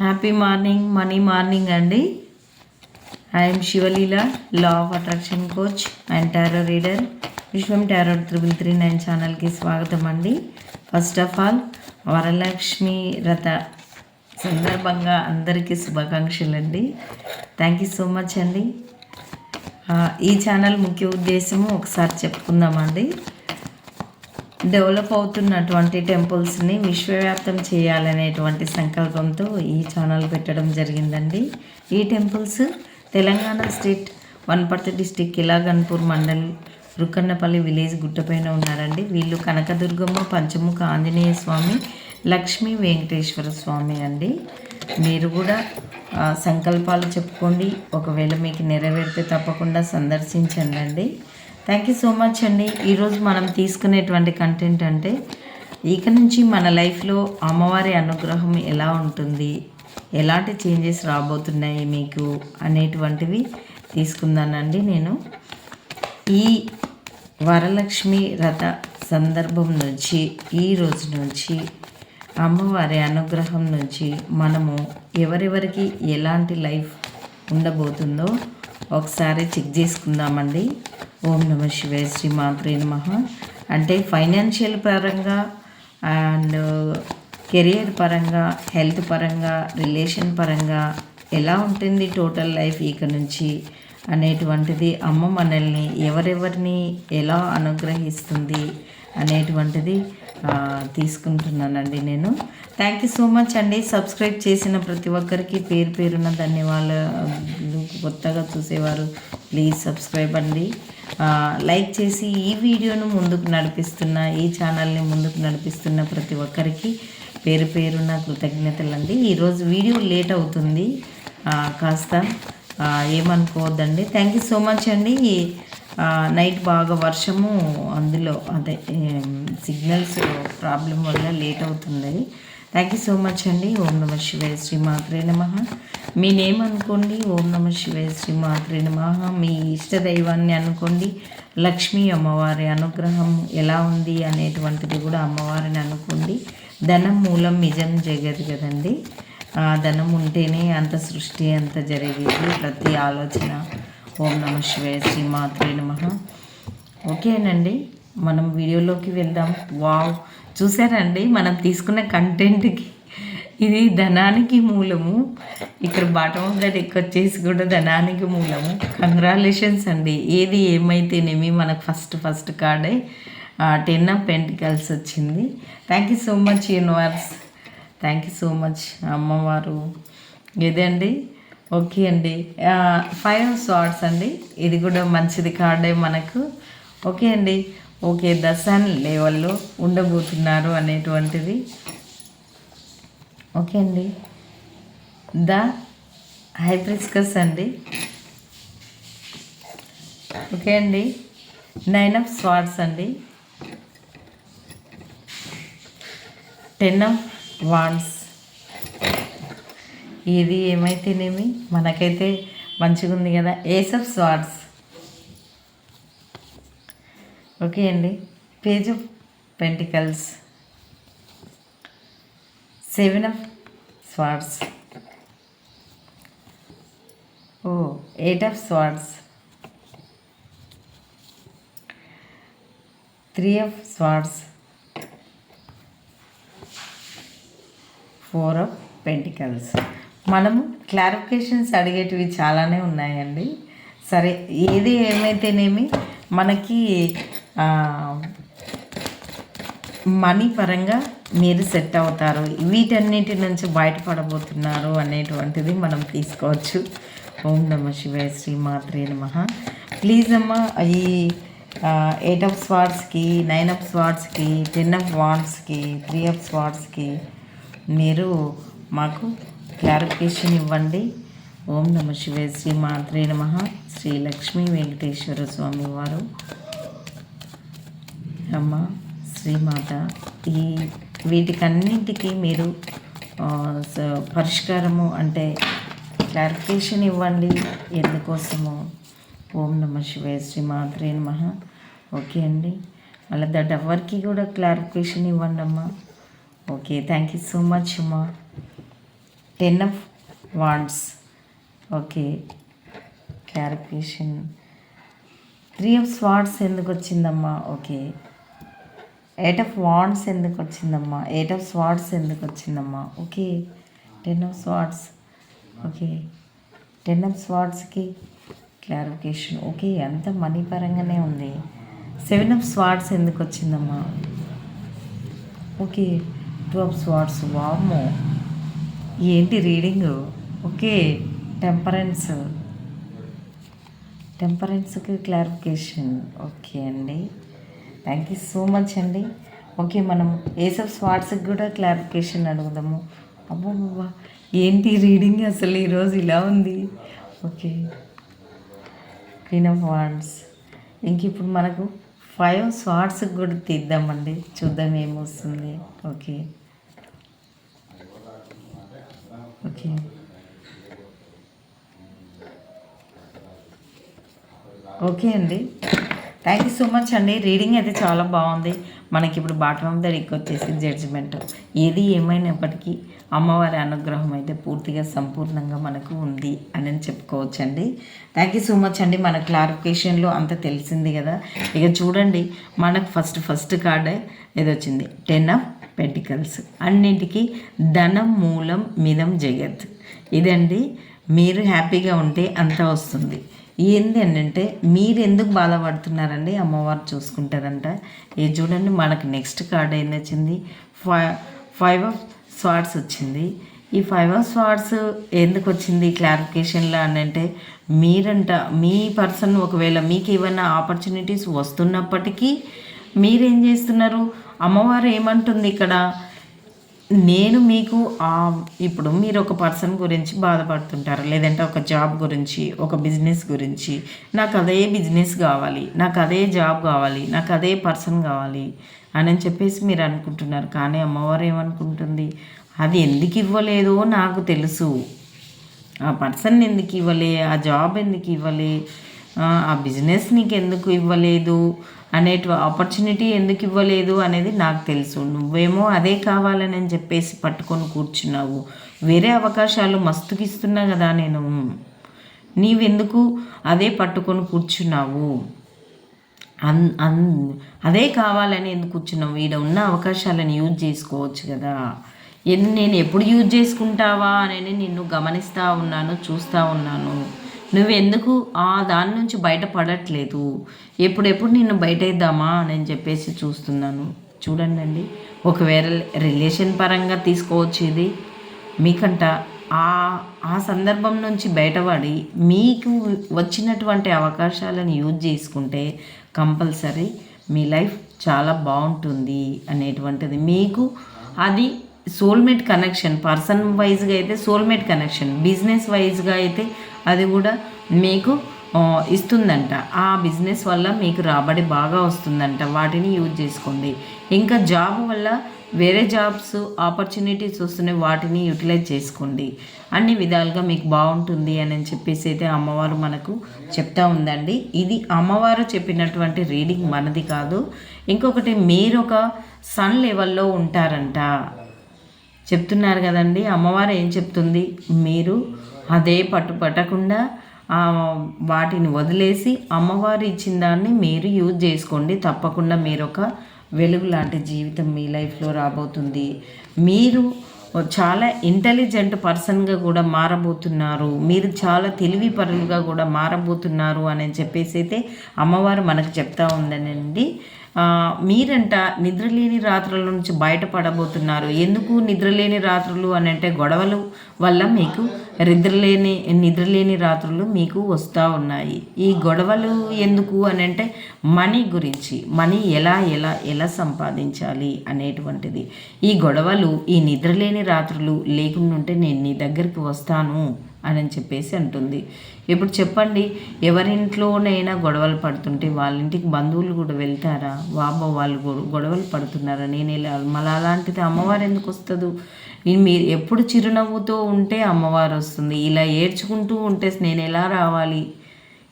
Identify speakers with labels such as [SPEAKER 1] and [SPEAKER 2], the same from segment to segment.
[SPEAKER 1] Happy morning money morning అండి. I'm Sivaleela law of attraction coach and tarot reader Vishwam tarot triple three nine ఛానల్కి స్వాగతం అండి. First of all Varalakshmi రథ సందర్భంగా అందరికీ శుభాకాంక్షలు అండి. థ్యాంక్ యూ సో మచ్ అండి. ఈ ఛానల్ ముఖ్య ఉద్దేశము ఒకసారి చెప్పుకుందామండి డెవలప్ అవుతున్నటువంటి టెంపుల్స్ని విశ్వవ్యాప్తం చేయాలనేటువంటి సంకల్పంతో ఈ ఛానల్ పెట్టడం జరిగిందండి. ఈ temples Telangana state Wanaparthy district Kilaganpur mandal Rukannapalli village గుట్టపైన ఉన్నారండి. వీళ్ళు కనకదుర్గమ్మ పంచముఖ ఆంజనేయ స్వామి లక్ష్మీ వెంకటేశ్వర స్వామి అండి. మీరు కూడా సంకల్పాలు చెప్పుకోండి. ఒకవేళ మీకు నెరవేరితే తప్పకుండా సందర్శించండి థ్యాంక్ యూ సో మచ్ అండి ఈరోజు మనం తీసుకునేటువంటి కంటెంట్ అంటే ఇక నుంచి మన లైఫ్లో అమ్మవారి అనుగ్రహం ఎలా ఉంటుంది? ఎలాంటి చేంజెస్ రాబోతున్నాయి మీకు? అనేటువంటివి తీసుకుందానండి నేను. ఈ వరలక్ష్మి రథ సందర్భం నుంచి ఈ రోజు నుంచి అమ్మవారి అనుగ్రహం నుంచి మనము ఎవరెవరికి ఎలాంటి లైఫ్ ఉండబోతుందో ఒకసారి చెక్ చేసుకుందామండి. ఓం నమ శివాయ శ్రీ మాత్రే నమ. అంటే ఫైనాన్షియల్ పరంగా అండ్ కెరియర్ పరంగా హెల్త్ పరంగా రిలేషన్ పరంగా ఎలా ఉంటుంది టోటల్ లైఫ్ ఇక నుంచి అనేటువంటిది అమ్మ మనల్ని ఎవరెవరిని ఎలా అనుగ్రహిస్తుంది అనేటువంటిది తీసుకుంటున్నానండి నేను. థ్యాంక్ యూ సో మచ్ అండి. సబ్స్క్రైబ్ చేసిన ప్రతి ఒక్కరికి పేరు పేరున ధన్యవాదాలు. కొత్తగా చూసేవారు ప్లీజ్ సబ్స్క్రైబ్ అండి. లైక్ చేసి ఈ వీడియోను ముందుకు నడిపిస్తున్న ఈ ఛానల్ని ముందుకు నడిపిస్తున్న ప్రతి ఒక్కరికి పేరు పేరున కృతజ్ఞతలు అండి ఈరోజు వీడియో లేట్ అవుతుంది. కాస్త ఏమనుకోవద్దండి. థ్యాంక్ యూ సో మచ్ అండి. నైట్ బాగా వర్షము అందులో అదే సిగ్నల్స్ ప్రాబ్లం వల్ల లేట్ అవుతుంది. థ్యాంక్ యూ సో మచ్ అండి. ఓం నమ శివాయ శ్రీ మాత్రే నమ. మీ నేమ్ అనుకోండి ఓం నమ శివాయ శ్రీ మాత్రే నమ. మీ ఇష్ట దైవాన్ని అనుకోండి లక్ష్మీ అమ్మవారి అనుగ్రహం ఎలా ఉంది అనేటువంటిది కూడా అమ్మవారిని అనుకోండి. ధనం మూలం నిజం జగదు కదండి. ధనం ఉంటేనే అంత సృష్టి అంత జరిగేది ప్రతి ఆలోచన. ఓం నమ శివాయ శ్రీ మాత్రే నమ. ఓకేనండి మనం వీడియోలోకి వెళ్దాం. వావ్ చూసారండి మనం తీసుకున్న కంటెంట్కి. ఇది ధనానికి మూలము. ఇక్కడ బాటమ్ ఆఫ్ ద డెక్ వచ్చేసి కూడా ధనానికి మూలము. కంగ్రాలేషన్స్ అండి. ఏది ఏమైతేనేమి మనకు ఫస్ట్ ఫస్ట్ కార్డే. టెన్ ఆఫ్ పెంటికల్స్ వచ్చింది. Thank you so much universe thank you so much అమ్మవారు. ఇదండి ఓకే అండి. ఫైవ్ స్వాట్స్ అండి. ఇది కూడా మంచిది కార్డే మనకు. ఓకే అండి. ఓకే దసన్ లెవెల్లో ఉండబోతున్నారు అనేటువంటిది. ఓకే అండి. ద హైప్రిస్కస్ అండి. ఓకే అండి. నైన్ ఆఫ్ స్వార్డ్స్ అండి. Ten of wands. ఇది ఏమైతేనేమి మనకైతే మంచిగా ఉంది కదా. ఏస్ ఆఫ్ ఓకే అండి. Page of pentacles. Seven of swords oh eight of swords three of swords four of pentacles. మనము క్లారిఫికేషన్స్ అడిగేటివి చాలానే ఉన్నాయండి. సరే ఏది ఏమైతేనేమి మనకి మనీ పరంగా మీరు సెట్ అవుతారు. వీటన్నిటి నుంచి బయటపడబోతున్నారు అనేటువంటిది మనం తీసుకోవచ్చు. ఓం నమ శివాయ శ్రీ మాత్రే నమ. ప్లీజ్ అమ్మ ఈ ఎయిట్ ఆఫ్ స్వార్డ్స్కి నైన్ ఆఫ్ స్వార్డ్స్కి టెన్ ఆఫ్ వార్డ్స్కి త్రీ ఆఫ్ స్వార్డ్స్కి మీరు మాకు క్లారిఫికేషన్ ఇవ్వండి ఓం నమ శివే శ్రీ మాత్రే నమ. శ్రీ లక్ష్మీ వెంకటేశ్వర స్వామి వారు. అమ్మ శ్రీమాత ఈ వీటికన్నింటికీ మీరు పరిష్కారము అంటే క్లారిఫికేషన్ ఇవ్వండి ఎందుకోసము ఓం నమ శివే శ్రీ మాత్రే నమ. ఓకే అండి. మళ్ళీ దట్ ఎవరికి కూడా క్లారిఫికేషన్ ఇవ్వండి అమ్మా okay thank you so much అమ్మా. Ten of wands okay clarification three of swords ఎందుకు వచ్చిందమ్మా? ఓకే ఎయిట్ ఆఫ్ వాండ్స్ ఎందుకు వచ్చిందమ్మా? ఎయిట్ ఆఫ్ స్వార్డ్స్ ఎందుకు వచ్చిందమ్మా? Okay ten of swords okay ten of స్వార్డ్స్కి clarification okay అంత మనీ పరంగానే ఉంది. సెవెన్ ఆఫ్ స్వార్డ్స్ ఎందుకు వచ్చిందమ్మా? ఓకే టూ ఆఫ్ స్వార్డ్స్ వామ్మో ఏంటి reading? Okay temperance. టెంపరెన్స్కి clarification. Okay అండి. థ్యాంక్ యూ సో మచ్ అండి. ఓకే మనం ఏసఫ్ స్వాట్స్కి కూడా క్లారిఫికేషన్ అడుగుదాము. అబ్బో బాబా ఏంటి రీడింగ్ అసలు ఈరోజు ఇలా ఉంది? ఓకే. క్వీన్ ఆఫ్ వాండ్స్ ఇంక ఇప్పుడు మనకు ఫైవ్ స్వాట్స్కి కూడా తీద్దామండి. చూద్దాం ఏమొస్తుంది. ఓకే. ఓకే. ఓకే అండి. థ్యాంక్ యూ సో మచ్ అండి. రీడింగ్ అయితే చాలా బాగుంది. మనకి ఇప్పుడు బాటమ్ ఆఫ్ ద రిక్ వచ్చేసి జడ్జిమెంట్ ఏది ఏమైనప్పటికీ అమ్మవారి అనుగ్రహం అయితే పూర్తిగా సంపూర్ణంగా మనకు ఉంది అని చెప్పుకోవచ్చండి. థ్యాంక్ యూ సో మచ్ అండి. మన క్లారిఫికేషన్లో అంత తెలిసింది కదా. ఇక చూడండి మనకు ఫస్ట్ ఫస్ట్ కార్డే ఏదొచ్చింది? Ten of pentacles. అన్నింటికి ధనం మూలం మిదం జగత్. ఇదండి మీరు హ్యాపీగా ఉంటే అంతా వస్తుంది. ఏంది అంటే మీరు ఎందుకు బాధపడుతున్నారండి? అమ్మవారు చూసుకుంటారంట. ఇది చూడండి మనకు నెక్స్ట్ కార్డ్ ఏం వచ్చింది ఫైవ్ ఫైవ్ ఆఫ్ స్వార్డ్స్ వచ్చింది. ఈ ఫైవ్ ఆఫ్ స్వార్డ్స్ ఎందుకు వచ్చింది? క్లారిఫికేషన్లో అని అంటే మీరంట మీ పర్సన్ ఒకవేళ మీకు ఏమైనా ఆపర్చునిటీస్ వస్తున్నప్పటికీ మీరేం చేస్తున్నారు? అమ్మవారు ఏమంటుంది ఇక్కడ? నేను మీకు ఇప్పుడు మీరు ఒక పర్సన్ గురించి బాధపడుతుంటారు? లేదంటే ఒక జాబ్ గురించి ఒక బిజినెస్ గురించి? నాకు అదే బిజినెస్ కావాలి నాకు అదే జాబ్ కావాలి నాకు అదే పర్సన్ కావాలి అని చెప్పేసి మీరు అనుకుంటున్నారు. కానీ అమ్మవారు ఏమనుకుంటుంది? అది ఎందుకు ఇవ్వలేదో నాకు తెలుసు. ఆ పర్సన్ ఎందుకు ఇవ్వలే? ఆ జాబ్ ఎందుకు ఇవ్వలే? ఆ బిజినెస్ నీకు ఎందుకు ఇవ్వలేదు? అనే ఆపర్చునిటీ ఎందుకు ఇవ్వలేదు అనేది నాకు తెలుసు. నువ్వేమో అదే కావాలని అని చెప్పేసి పట్టుకొని కూర్చున్నావు. వేరే అవకాశాలు మస్తుకి ఇస్తున్నా కదా నేను. నీవెందుకు అదే పట్టుకొని కూర్చున్నావు? అన్ అన్ అదే కావాలని ఎందుకు కూర్చున్నావు? ఈడ ఉన్న అవకాశాలను యూజ్ చేసుకోవచ్చు కదా. నేను ఎప్పుడు యూజ్ చేసుకుంటావా? అని నిన్ను గమనిస్తూ ఉన్నాను చూస్తూ ఉన్నాను. నువ్వెందుకు ఆ దాని నుంచి బయటపడట్లేదు? ఎప్పుడెప్పుడు నిన్ను బయటేద్దామా అని చెప్పేసి చూస్తున్నాను. చూడండి అండి ఒకవేళ రిలేషన్ పరంగా తీసుకోవచ్చు ఇది మీకంట ఆ ఆ సందర్భం నుంచి బయటపడి మీకు వచ్చినటువంటి అవకాశాలను యూజ్ చేసుకుంటే కంపల్సరీ మీ లైఫ్ చాలా బాగుంటుంది అనేటువంటిది. మీకు అది సోల్మేట్ కనెక్షన్ పర్సన్ వైజ్గా అయితే సోల్మేట్ కనెక్షన్ బిజినెస్ వైజ్గా అయితే అది కూడా మీకు ఇస్తుందంట. ఆ బిజినెస్ వల్ల మీకు రాబడి బాగా వస్తుందంట. వాటిని యూజ్ చేసుకోండి. ఇంకా జాబ్ వల్ల వేరే జాబ్స్ ఆపర్చునిటీస్ వస్తున్నాయి. వాటిని యూటిలైజ్ చేసుకోండి. అన్ని విధాలుగా మీకు బాగుంటుంది అని చెప్పేసి అయితే అమ్మవారు మనకు చెప్తా ఉందండి. ఇది అమ్మవారు చెప్పినటువంటి రీడింగ్ మనది కాదు. ఇంకొకటి మీరు ఒక సన్ లెవెల్లో ఉంటారంట. చెప్తున్నారు కదండి. అమ్మవారు ఏం చెప్తుంది? మీరు అదే పట్టు పట్టకుండా వాటిని వదిలేసి అమ్మవారు ఇచ్చిన దాన్ని మీరు యూజ్ చేసుకోండి. తప్పకుండా మీరు ఒక వెలుగు లాంటి జీవితం మీ లైఫ్లో రాబోతుంది. మీరు చాలా ఇంటెలిజెంట్ పర్సన్గా కూడా మారబోతున్నారు. మీరు చాలా తెలివి పరులుగా కూడా మారబోతున్నారు అని చెప్పేసి అయితే అమ్మవారు మనకు చెప్తా ఉందనండి. మీరంట నిద్రలేని రాత్రుల నుంచి బయటపడబోతున్నారు. ఎందుకు నిద్రలేని రాత్రులు అని అంటే గొడవలు వల్ల మీకు నిద్రలేని నిద్రలేని రాత్రులు మీకు వస్తూ ఉన్నాయి. ఈ గొడవలు ఎందుకు అని అంటే మనీ గురించి మనీ ఎలా ఎలా ఎలా సంపాదించాలి అనేటువంటిది. ఈ గొడవలు ఈ నిద్రలేని రాత్రులు లేకుండా ఉంటే నేను నీ దగ్గరికి వస్తాను. అని చెప్పేసి అంటుంది. ఇప్పుడు చెప్పండి ఎవరింట్లోనైనా గొడవలు పడుతుంటే వాళ్ళ ఇంటికి బంధువులు కూడా వెళ్తారా? వాబో వాళ్ళు గొడవలు పడుతున్నారా? నేను ఇలా మళ్ళీ అలాంటిది అమ్మవారు ఎందుకు వస్తుంది? మీరు ఎప్పుడు చిరునవ్వుతో ఉంటే అమ్మవారు వస్తుంది. ఇలా ఏడ్చుకుంటూ ఉంటే నేను ఎలా రావాలి?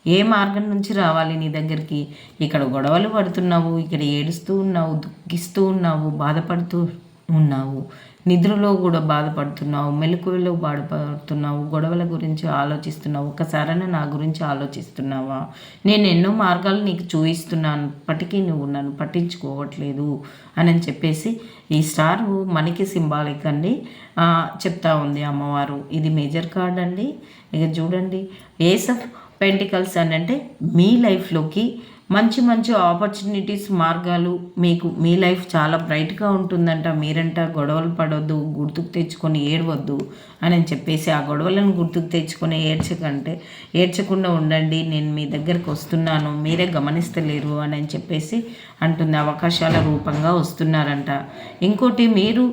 [SPEAKER 1] ఏ మార్గం నుంచి రావాలి నీ దగ్గరికి? ఇక్కడ గొడవలు పడుతున్నావు ఇక్కడ ఏడుస్తూ ఉన్నావు దుఃఖిస్తూ ఉన్నావు బాధపడుతూ ఉన్నావు. నిద్రలో కూడా బాధపడుతున్నావు మెలకువలో బాధపడుతున్నావు గొడవల గురించి ఆలోచిస్తున్నావు ఒకసారైనా నా గురించి ఆలోచిస్తున్నావా? నేను ఎన్నో మార్గాలు నీకు చూపిస్తున్నాను ఇప్పటికీ నువ్వు నన్ను పట్టించుకోవట్లేదు అని చెప్పేసి ఈ స్టార్ మనకి సింబాలిక్ అండి చెప్తా ఉంది అమ్మవారు. ఇది మేజర్ కార్డ్ అండి. ఇక చూడండి ఏస్ ఆఫ్ పెంటికల్స్ అని అంటే మీ లైఫ్లోకి మంచి మంచి ఆపర్చునిటీస్ మార్గాలు మీకు మీ లైఫ్ చాలా బ్రైట్గా ఉంటుందంట. మీరంట గొడవలు పడవద్దు గుర్తుకు తెచ్చుకొని ఏడవద్దు అని చెప్పేసి ఆ గొడవలను గుర్తుకు తెచ్చుకొని ఏడ్చకంటే ఏడ్చకుండా ఉండండి. నేను మీ దగ్గరకు వస్తున్నాను మీరే గమనిస్తలేరు అని చెప్పేసి అంటుంది అవకాశాల రూపంగా వస్తున్నారంట. ఇంకోటి మీరు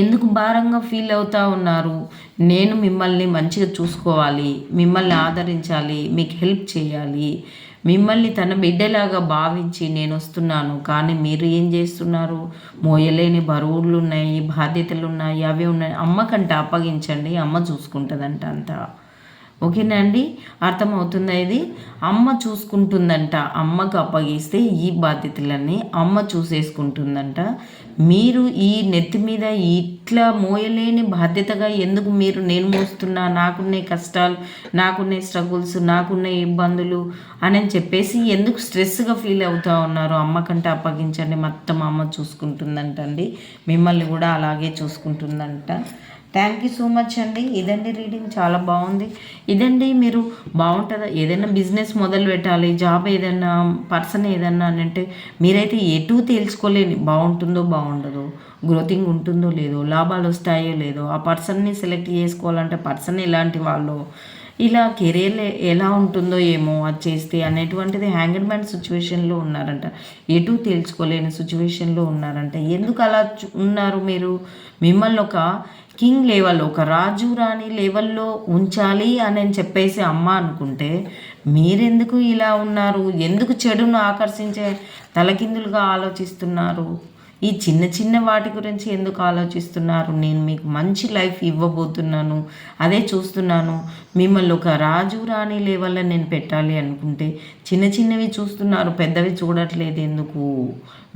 [SPEAKER 1] ఎందుకు భారంగా ఫీల్ అవుతూ ఉన్నారు? నేను మిమ్మల్ని మంచిగా చూసుకోవాలి మిమ్మల్ని ఆదరించాలి మీకు హెల్ప్ చేయాలి. మిమ్మల్ని తన బిడ్డలాగా భావించి నేను వస్తున్నాను. కానీ మీరు ఏం చేస్తున్నారు? మోయలేని బరువులు ఉన్నాయి బాధ్యతలు ఉన్నాయి. అవి ఉన్నాయి అమ్మకంటే అప్పగించండి అమ్మ చూసుకుంటుందంట అంతా. ఓకేనా అండి? అర్థమవుతుందా ఇది? అమ్మ చూసుకుంటుందంట. అమ్మకు అప్పగిస్తే ఈ బాధ్యతలన్నీ అమ్మ చూసేసుకుంటుందంట. మీరు ఈ నెత్తి మీద ఇట్లా మోయలేని బాధ్యతగా ఎందుకు మీరు నేను మోస్తున్నా? నాకున్నే కష్టాలు నాకున్నే స్ట్రగుల్స్ నాకున్న ఇబ్బందులు అని చెప్పేసి ఎందుకు స్ట్రెస్గా ఫీల్ అవుతూ ఉన్నారు? అమ్మకంటే అప్పగించండి. మొత్తం అమ్మ చూసుకుంటుందంట అండి మిమ్మల్ని కూడా అలాగే చూసుకుంటుందంట. థ్యాంక్ యూ సో మచ్ అండి. ఇదండి రీడింగ్ చాలా బాగుంది. ఇదండి మీరు బాగుంటుందా? ఏదైనా బిజినెస్ మొదలు పెట్టాలి జాబ్ ఏదైనా పర్సన్ ఏదన్నా అని అంటే మీరైతే ఎటు తేల్చుకోలేని బాగుంటుందో బాగుండదో గ్రోతింగ్ ఉంటుందో లేదో లాభాలు వస్తాయో లేదో ఆ పర్సన్ని సెలెక్ట్ చేసుకోవాలంటే పర్సన్ ఎలాంటి వాళ్ళు ఇలా కెరీర్ ఎలా ఉంటుందో ఏమో అది చేస్తే అనేటువంటిది హ్యాంగర్ మ్యాన్ సిచ్యువేషన్లో ఉన్నారంట. ఎటు తేల్చుకోలేని సిచ్యువేషన్లో ఉన్నారంట. ఎందుకు అలా ఉన్నారు మీరు? మిమ్మల్ని ఒక కింగ్ లెవెల్ ఒక రాజు రాణి లెవెల్లో ఉంచాలి అని చెప్పేసి అమ్మ అనుకుంటే మీరెందుకు ఇలా ఉన్నారు? ఎందుకు చెడును ఆకర్షించే తలకిందులుగా ఆలోచిస్తున్నారు? ఈ చిన్న చిన్న వాటి గురించి ఎందుకు ఆలోచిస్తున్నారు? నేను మీకు మంచి లైఫ్ ఇవ్వబోతున్నాను. అదే చూస్తున్నాను. మిమ్మల్ని ఒక రాజు రాణి లెవెల్లో నేను పెట్టాలి అనుకుంటే చిన్న చిన్నవి చూస్తున్నారు పెద్దవి చూడట్లేదు ఎందుకు?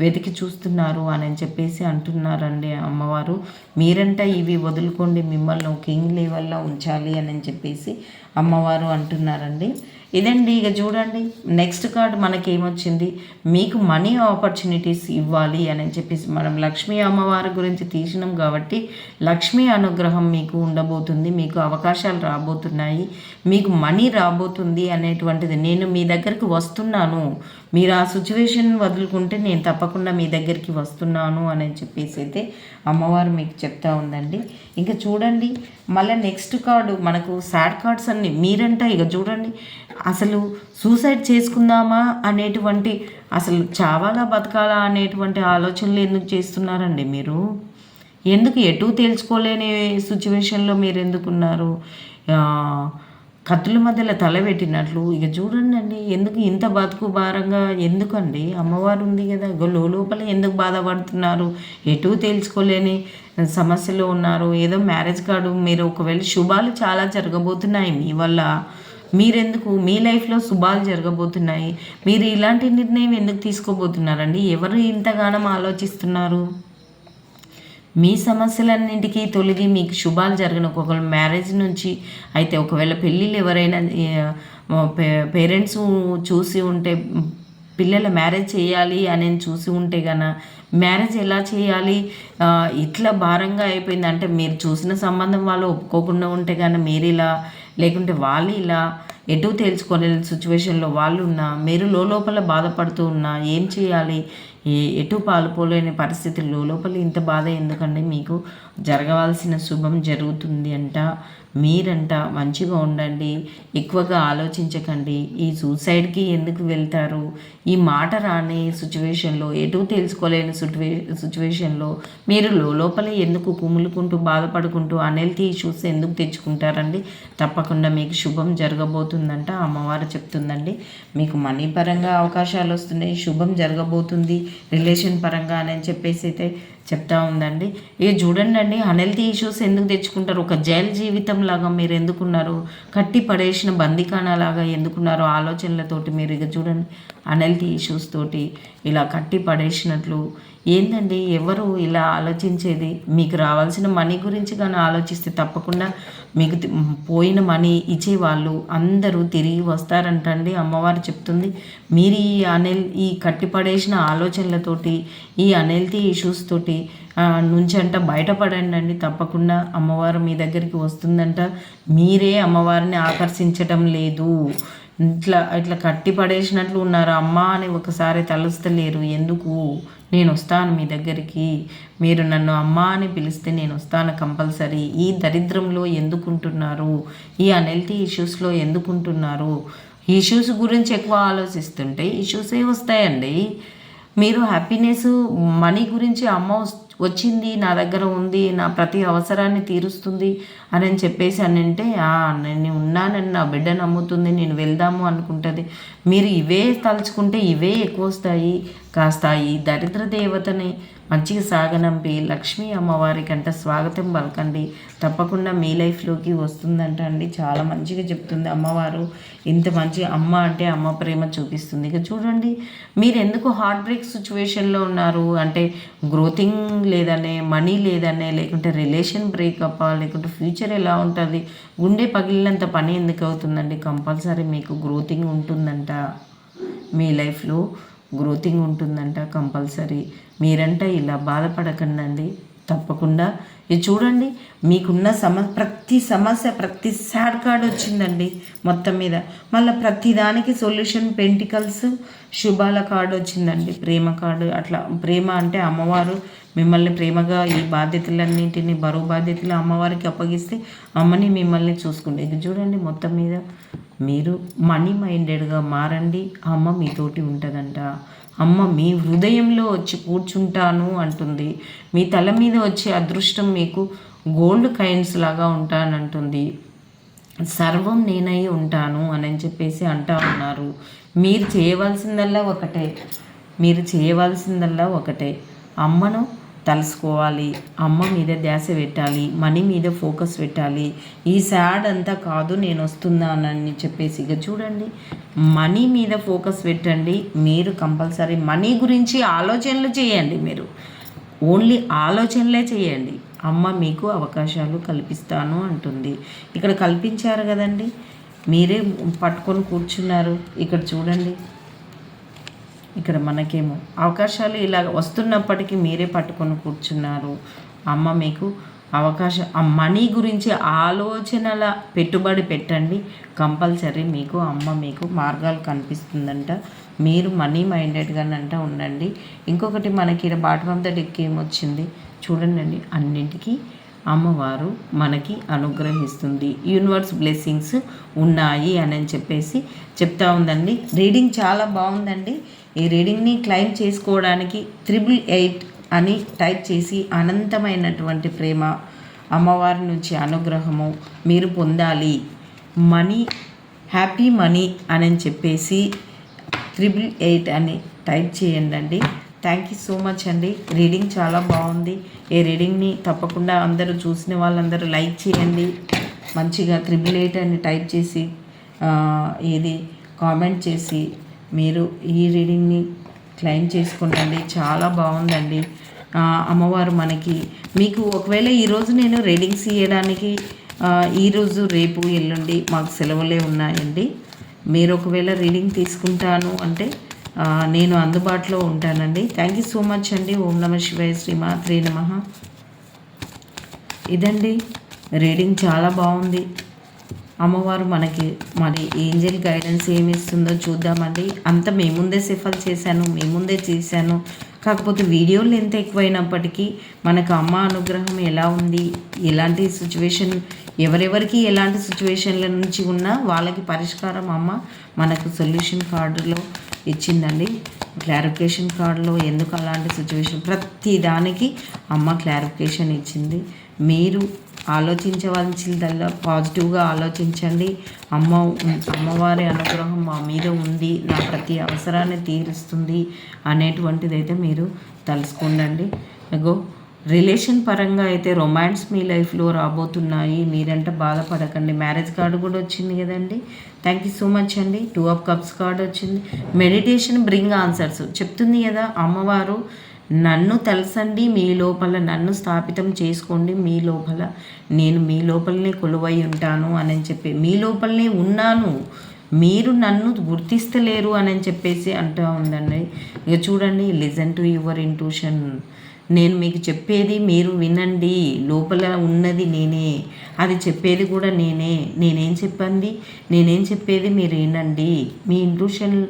[SPEAKER 1] వెతికి చూస్తున్నారు అని చెప్పేసి అంటున్నారండి అమ్మవారు. మీరంట ఇవి వదులుకోండి మిమ్మల్ని కింగ్ లెవెల్లో ఉంచాలి అని చెప్పేసి అమ్మవారు అంటున్నారండి. ఇదండి ఇక చూడండి నెక్స్ట్ కార్డ్ మనకి ఏమొచ్చింది మీకు మనీ ఆపర్చునిటీస్ ఇవ్వాలి అని చెప్పేసి మనం లక్ష్మీ అమ్మవారి గురించి తీసినాం కాబట్టి లక్ష్మీ అనుగ్రహం మీకు ఉండబోతుంది మీకు అవకాశాలు రాబోతున్నాయి. మీకు మనీ రాబోతుంది అనేటువంటిది నేను మీ దగ్గరికి వస్తున్నాను. మీరు ఆ సిచ్యువేషన్ వదులుకుంటే నేను తప్పకుండా మీ దగ్గరికి వస్తున్నాను అని చెప్పేసి అయితే అమ్మవారు మీకు చెప్తా ఉందండి. ఇంకా చూడండి మళ్ళీ నెక్స్ట్ కార్డు మనకు సాడ్ కార్డ్స్ అన్ని మీరంట ఇక చూడండి. అసలు సూసైడ్ చేసుకుందామా అనేటువంటి అసలు చావాలా బతకాలా అనేటువంటి ఆలోచనలు ఎందుకు చేస్తున్నారండి మీరు? ఎందుకు ఎటు తేల్చుకోలేని సిచ్యువేషన్లో మీరు ఎందుకున్నారు? కత్తుల మధ్యలో తల పెట్టినట్లు. ఇక చూడండి అండి ఎందుకు ఇంత బతుకు భారంగా ఎందుకండి? అమ్మవారు ఉంది కదా లోపల ఎందుకు బాధపడుతున్నారు? ఎటు తేల్చుకోలేని సమస్యలో ఉన్నారు. ఏదో మ్యారేజ్ కార్డు మీరు ఒకవేళ శుభాలు చాలా జరగబోతున్నాయి మీ వల్ల. మీరెందుకు? మీ లైఫ్లో శుభాలు జరగబోతున్నాయి. మీరు ఇలాంటి నిర్ణయం ఎందుకు తీసుకోబోతున్నారండి? ఎవరు ఇంతగానం ఆలోచిస్తున్నారు? మీ సమస్యలన్నింటికీ తొలగి మీకు శుభాలు జరగను. ఒకవేళ మ్యారేజ్ నుంచి అయితే ఒకవేళ పెళ్ళిళ్ళు ఎవరైనా పేరెంట్స్ చూసి ఉంటే పిల్లల మ్యారేజ్ చేయాలి అని చూసి ఉంటే గన మ్యారేజ్ ఎలా చేయాలి? ఇట్లా భారంగా అయిపోయింది. అంటే మీరు చూసిన సంబంధం వాళ్ళు ఒప్పుకోకుండా ఉంటే కానీ మీరు ఇలా లేకుంటే వాళ్ళు ఇలా ఎటు తేల్చుకోలేని సిచ్యువేషన్లో వాళ్ళు ఉన్నా మీరు లోపల బాధపడుతూ ఉన్నా ఏం చేయాలి? ఏ ఎటు పాలుపోలేని పరిస్థితుల్లో లోపల ఇంత బాధ ఎందుకండి? మీకు జరగవలసిన శుభం జరుగుతుంది అంట మీరంట. మంచిగా ఉండండి. ఎక్కువగా ఆలోచించకండి. ఈ సూసైడ్కి ఎందుకు వెళ్తారు? ఈ మాట రాని సిచ్యువేషన్లో ఎటు తెలుసుకోలేని సిచ్యువే సిచ్యువేషన్లో మీరు లోపల ఎందుకు కుములుకుంటూ బాధపడుకుంటూ అనెల్తీ ఇష్యూస్ ఎందుకు తెచ్చుకుంటారండి? తప్పకుండా మీకు శుభం జరగబోతుందంట అమ్మవారు చెప్తుందండి. మీకు మనీ పరంగా అవకాశాలు వస్తున్నాయి శుభం జరగబోతుంది రిలేషన్ పరంగా అని చెప్పేసి అయితే చెప్తా ఉందండి. ఇక చూడండి అండి అన్హెల్తీ ఇష్యూస్ ఎందుకు తెచ్చుకుంటారు? ఒక జైలు జీవితం లాగా మీరు ఎందుకున్నారు? కట్టి పడేసిన బందికానా లాగా ఎందుకున్నారు? ఆలోచనలతోటి మీరు ఇక చూడండి. అనల్టీ ఇష్యూస్ తోటి ఇలా కట్టి పడేసినట్లు. ఏందండి? ఎవరు ఇలా ఆలోచించేది? మీకు రావాల్సిన మనీ గురించి కానీ ఆలోచిస్తే తప్పకుండా మీకు పోయిన మనీ ఇచ్చేవాళ్ళు అందరూ తిరిగి వస్తారంటండి అమ్మవారు చెప్తుంది. మీరు ఈ అనెల్ ఈ కట్టిపడేసిన ఆలోచనలతోటి ఈ అనెల్తీ ఇష్యూస్ తోటి నుంచంట బయటపడండి అండి. తప్పకుండా అమ్మవారు మీ దగ్గరికి వస్తుందంట. మీరే అమ్మవారిని ఆకర్షించటం లేదు. ఇట్లా ఇట్లా కట్టి పడేసినట్లు ఉన్నారు. అమ్మ అని ఒకసారి తలుస్తలేరు. ఎందుకు? నేను వస్తాను మీ దగ్గరికి. మీరు నన్ను అమ్మ అని పిలిస్తే నేను వస్తాను కంపల్సరీ. ఈ దరిద్రంలో ఎందుకుంటున్నారు? ఈ అనెల్టీ ఇష్యూస్లో ఎందుకుంటున్నారు? ఇష్యూస్ గురించి ఎక్కువ ఆలోచిస్తుంటే ఇష్యూసే వస్తాయండి. మీరు హ్యాపీనెస్ మనీ గురించి అమ్మ వస్- వచ్చింది నా దగ్గర ఉంది నా ప్రతి అవసరాన్ని తీరుస్తుంది అని చెప్పేసి అని అంటే నేను ఉన్నానని నా బిడ్డ నమ్ముతుంది నేను వెళ్దాము అనుకుంటుంది. మీరు ఇవే తలుచుకుంటే ఇవే ఎక్కువ వస్తాయి. కాస్త ఈ దరిద్ర దేవతని మంచిగా సాగనంపి లక్ష్మీ అమ్మవారికి అంట స్వాగతం పలకండి. తప్పకుండా మీ లైఫ్లోకి వస్తుందంట అండి. చాలా మంచిగా చెప్తుంది అమ్మవారు. ఇంత మంచి అమ్మ అంటే అమ్మ ప్రేమ చూపిస్తుంది. ఇక చూడండి మీరు ఎందుకు హార్ట్ బ్రేక్ సిచ్యువేషన్లో ఉన్నారు? అంటే గ్రోతింగ్ లేదనే మనీ లేదనే లేకుంటే రిలేషన్ బ్రేకప్ లేకుంటే ఫ్యూచర్ ఎలా ఉంటుంది? గుండె పగిలినంత పని ఎందుకు అవుతుందండి? కంపల్సరీ మీకు గ్రోతింగ్ ఉంటుందంట. మీ లైఫ్లో గ్రోతింగ్ ఉంటుందంట కంపల్సరీ. మీరంటే ఇలా బాధపడకండి తప్పకుండా. ఇది చూడండి మీకున్న సమ ప్రతి సమస్య ప్రతి సాడ్ కార్డ్ వచ్చిందండి మొత్తం మీద. మళ్ళీ ప్రతి దానికి సొల్యూషన్ పెంటికల్స్ శుభాల కార్డు వచ్చిందండి. ప్రేమ కార్డు అట్లా ప్రేమ అంటే అమ్మవారు మిమ్మల్ని ప్రేమగా ఈ బాధ్యతలన్నింటినీ బరువు బాధ్యతలు అమ్మవారికి అప్పగిస్తే అమ్మని మిమ్మల్ని చూసుకుంటే ఇది చూడండి మొత్తం మీద. మీరు మనీ మైండెడ్గా మారండి అమ్మ మీతోటి ఉంటుందంట. అమ్మ మీ హృదయంలో వచ్చి కూర్చుంటాను అంటుంది. మీ తల మీద వచ్చే అదృష్టం మీకు గోల్డ్ కైన్స్ లాగా ఉంటానంటుంది. సర్వం నేనై ఉంటాను అని చెప్పేసి అంటా ఉన్నారు. మీరు చేయవలసిందల్లా ఒకటే. మీరు చేయవలసిందల్లా ఒకటే. అమ్మను తలుసుకోవాలి. అమ్మ మీద ధ్యాస పెట్టాలి. మనీ మీద ఫోకస్ పెట్టాలి. ఈ శాడ్ అంతా కాదు నేను వస్తున్నానని చెప్పేసి ఇక చూడండి. మనీ మీద ఫోకస్ పెట్టండి. మీరు కంపల్సరీ మనీ గురించి ఆలోచనలు చేయండి మీరు. ఓన్లీ ఆలోచనలే చేయండి. అమ్మ మీకు అవకాశాలు కల్పిస్తాను అంటుంది. ఇక్కడ కల్పించారు కదండి. మీరే పట్టుకొని కూర్చున్నారు. ఇక్కడ చూడండి. ఇక్కడ మనకేమో అవకాశాలు ఇలా వస్తున్నప్పటికీ మీరే పట్టుకొని కూర్చున్నారు. అమ్మ మీకు అవకాశం ఆ మనీ గురించి ఆలోచనల పెట్టుబడి పెట్టండి. కంపల్సరీ మీకు అమ్మ మీకు మార్గాలు కనిపిస్తుందంట. మీరు మనీ మైండెడ్గానంట ఉండండి. ఇంకొకటి మనకి ఇక్కడ బాటమ్ ఆఫ్ ద డెక్ ఏమొచ్చింది? చూడండి అన్నింటికీ అమ్మవారు మనకి అనుగ్రహిస్తుంది. యూనివర్స్ బ్లెస్సింగ్స్ ఉన్నాయి అని చెప్పేసి చెప్తా ఉందండి. రీడింగ్ చాలా బాగుందండి. ఈ రీడింగ్ని క్లైమ్ చేసుకోవడానికి త్రిబుల్ ఎయిట్ అని టైప్ చేసి అనంతమైనటువంటి ప్రేమ అమ్మవారి నుంచి అనుగ్రహము మీరు పొందాలి. మనీ హ్యాపీ మనీ అని చెప్పేసి త్రిబుల్ ఎయిట్ అని టైప్ చేయండి థ్యాంక్ యూ సో మచ్ అండి. రీడింగ్ చాలా బాగుంది. ఈ రీడింగ్ని తప్పకుండా అందరూ చూసిన వాళ్ళందరూ లైక్ చేయండి. మంచిగా త్రిబుల్ ఎయిట్ అని టైప్ చేసి ఇది కామెంట్ చేసి మీరు ఈ రీడింగ్ని క్లెయిమ్ చేసుకునండి చాలా బాగుందండి. అమ్మవారు మనకి మీకు ఒకవేళ ఈరోజు నేను రీడింగ్స్ ఇవ్వడానికి ఈరోజు రేపు ఎల్లుండి మాకు సెలవులే ఉన్నాయండి. మీరు ఒకవేళ రీడింగ్ తీసుకుంటాను అంటే నేను అందుబాటులో ఉంటానండి. థ్యాంక్ యూ సో మచ్ అండి. ఓం నమ శివాయ శ్రీమాత్రే నమ. ఇదండి. రీడింగ్ చాలా బాగుంది. అమ్మవారు మనకి మరి ఏంజల్ గైడెన్స్ ఏమి ఇస్తుందో చూద్దామండి. అంత మేముందే సిఫల్ చేశాను మేముందే చేశాను. కాకపోతే వీడియోలు ఎంత ఎక్కువైనప్పటికీ మనకు అమ్మ అనుగ్రహం ఎలా ఉంది ఎలాంటి సిచ్యువేషన్ ఎవరెవరికి ఎలాంటి సిచ్యువేషన్ల నుంచి ఉన్నా వాళ్ళకి పరిష్కారం అమ్మ మనకు సొల్యూషన్ కార్డులో ఇచ్చిందండి. క్లారిఫికేషన్ కార్డులో ఎందుకు అలాంటి సిచ్యువేషన్ ప్రతి దానికి అమ్మ క్లారిఫికేషన్ ఇచ్చింది. మీరు ఆలోచించవలసిందల్లా పాజిటివ్గా ఆలోచించండి. అమ్మ అమ్మవారి అనుగ్రహం మా మీద ఉంది. నా ప్రతి అవసరాన్ని తీరుస్తుంది అనేటువంటిది అయితే మీరు తలుసుకోండి అగో రిలేషన్ పరంగా అయితే రొమాన్స్ మీ లైఫ్లో రాబోతున్నాయి. మీరంటే బాధపడకండి. మ్యారేజ్ కార్డు కూడా వచ్చింది కదండి. థ్యాంక్ యూ సో మచ్ అండి. టూ ఆఫ్ కప్స్ కార్డు వచ్చింది. Meditation bring answers. చెప్తుంది కదా అమ్మవారు నన్ను తెలసండి మీ లోపల నన్ను స్థాపితం చేసుకోండి మీ లోపల నేను మీ లోపలనే కొలువై ఉంటాను అని చెప్పి మీ లోపలనే ఉన్నాను మీరు నన్ను గుర్తిస్తలేరు అని చెప్పేసి అంటూ ఉందండి. ఇక చూడండి లిజన్ టు యువర్ ఇంట్యూషన్. నేను మీకు చెప్పేది మీరు వినండి లోపల ఉన్నది నేనే అది చెప్పేది కూడా నేనే నేనేం చెప్పండి నేనేం చెప్పేది మీరు వినండి మీ ఇంట్యూషన్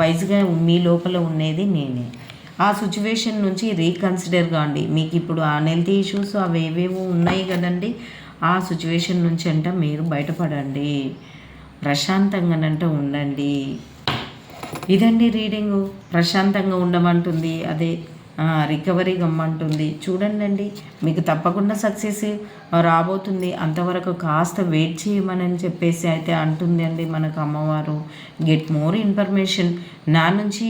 [SPEAKER 1] వైజ్గా మీ లోపల ఉన్నది నేనే. ఆ సిచ్యువేషన్ నుంచి రీకన్సిడర్ కాండి. మీకు ఇప్పుడు అన్హెల్తీ ఇష్యూస్ అవి ఏవేవో ఉన్నాయి కదండి. ఆ సిచ్యువేషన్ నుంచి అంట మీరు బయటపడండి. ప్రశాంతంగానంట ఉండండి. ఇదండి రీడింగు ప్రశాంతంగా ఉండమంటుంది. అదే రికవరీ గమ్మంటుంది. చూడండి అండి మీకు తప్పకుండా సక్సెస్ రాబోతుంది. అంతవరకు కాస్త వెయిట్ చేయమని చెప్పేసి అయితే అంటుంది అండి మనకు అమ్మవారు. గెట్ మోర్ ఇన్ఫర్మేషన్ నా నుంచి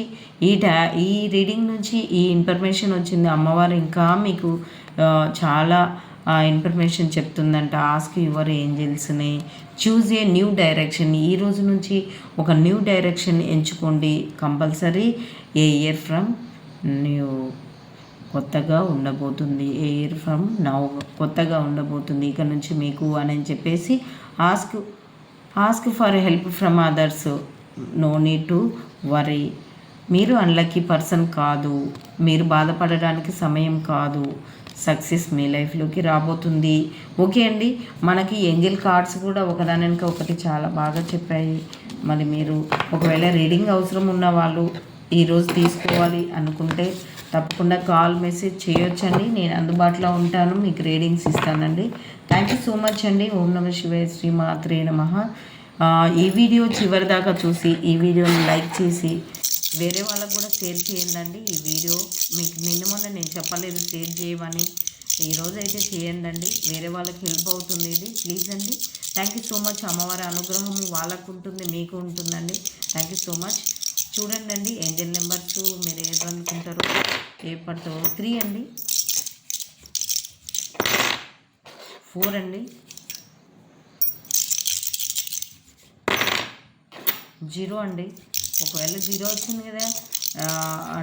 [SPEAKER 1] ఈ టా ఈ రీడింగ్ నుంచి ఈ ఇన్ఫర్మేషన్ వచ్చింది. అమ్మవారు ఇంకా మీకు చాలా ఇన్ఫర్మేషన్ చెప్తుందంట. ఆస్క్ యువర్ ఏంజల్స్ని చూజ్ ఏ న్యూ డైరెక్షన్ ఈ రోజు నుంచి ఒక న్యూ డైరెక్షన్ ఎంచుకోండి. Compulsory a year from new కొత్తగా ఉండబోతుంది. ఎయిర్ ఫ్రమ్ నవ్ కొత్తగా ఉండబోతుంది. ఇక నుంచి మీకు అని చెప్పేసి ask ask for help from others no need to worry మీరు అన్లక్కీ పర్సన్ కాదు. మీరు బాధపడడానికి సమయం కాదు. సక్సెస్ మీ లైఫ్లోకి రాబోతుంది. ఓకే అండి. మనకి ఏంజిల్ కార్డ్స్ కూడా ఒకదాని వెనుక ఒకటి చాలా బాగా చెప్పాయి. మరి మీరు ఒకవేళ రీడింగ్ అవసరం ఉన్న వాళ్ళు ఈరోజు తీసుకోవాలి అనుకుంటే తప్పకుండా కాల్ మెసేజ్ చేయొచ్చండి. నేను అందుబాటులో ఉంటాను. మీకు రీడింగ్స్ ఇస్తానండి. థ్యాంక్ యూ సో మచ్ అండి. ఓం నమ శివాయ శ్రీ మాత్రే నమ. ఈ వీడియో చివరి దాకా చూసి ఈ వీడియోని లైక్ చేసి వేరే వాళ్ళకు కూడా షేర్ చేయండి ఈ వీడియో మీకు నిన్న మొన్న నేను చెప్పలేదు షేర్ చేయమని. ఈరోజు అయితే చేయండి అండి వేరే వాళ్ళకి హెల్ప్ అవుతుంది ఇది. ప్లీజ్ అండి. థ్యాంక్ యూ సో మచ్ అమ్మవారి అనుగ్రహం వాళ్ళకు ఉంటుంది మీకు ఉంటుందండి. థ్యాంక్ యూ సో మచ్ చూడండి అండి ఏంజల్ నెంబర్స్ మీరు ఏదనుకుంటారో ఏ పడతారో. త్రీ అండి. ఫోర్ అండి. జీరో అండి. ఒకవేళ జీరో వచ్చింది కదా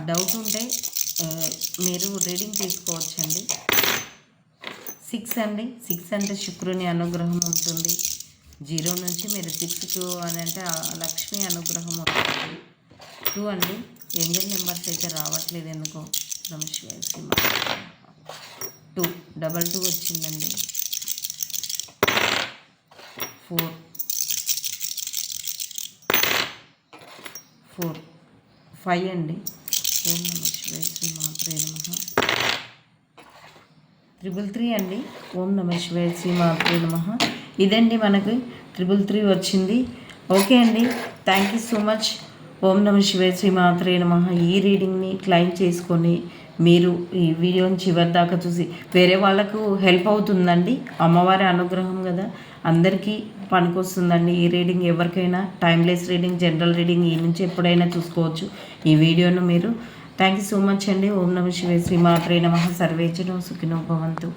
[SPEAKER 1] డౌట్ ఉంటే మీరు రీడింగ్ తీసుకోవచ్చండి. సిక్స్ అండి. సిక్స్ అంటే శుక్రుని అనుగ్రహం ఉంటుంది. జీరో నుంచి మీరు సిక్స్కు అని అంటే లక్ష్మి అనుగ్రహం ఉంటుంది. టూ అండి. ఏంజల్ నెంబర్స్ అయితే రావట్లేదు ఎందుకో. నమస్కారం టూ డబల్ టూ వచ్చిందండి. ఫోర్. ఫోర్. ఫైవ్ అండి. ఓం నమ శివాయ శ్రీ మాత్రే నమ. త్రిబుల్ త్రీ అండి. ఓం నమ శివాయ శ్రీ మాత్రే నమ. ఇదండి మనకి త్రిబుల్ త్రీ వచ్చింది. ఓకే అండి. Thank you so much. ఓం నమ శివే శ్రీమాత్రే నమ. ఈ రీడింగ్ని క్లైమ్ చేసుకొని మీరు ఈ వీడియోని చివరి దాకా చూసి వేరే వాళ్ళకు హెల్ప్ అవుతుందండి? అమ్మవారి అనుగ్రహం కదా. అందరికీ పనికొస్తుందండి ఈ రీడింగ్ ఎవరికైనా టైమ్లెస్ రీడింగ్ జనరల్ రీడింగ్ ఈ నుంచి ఎప్పుడైనా చూసుకోవచ్చు. ఈ వీడియోను మీరు. థ్యాంక్ యూ సో మచ్ అండి. ఓం నమ శివే శ్రీమాత్రే నమ. సర్వేచనం సుఖినో భవంతు.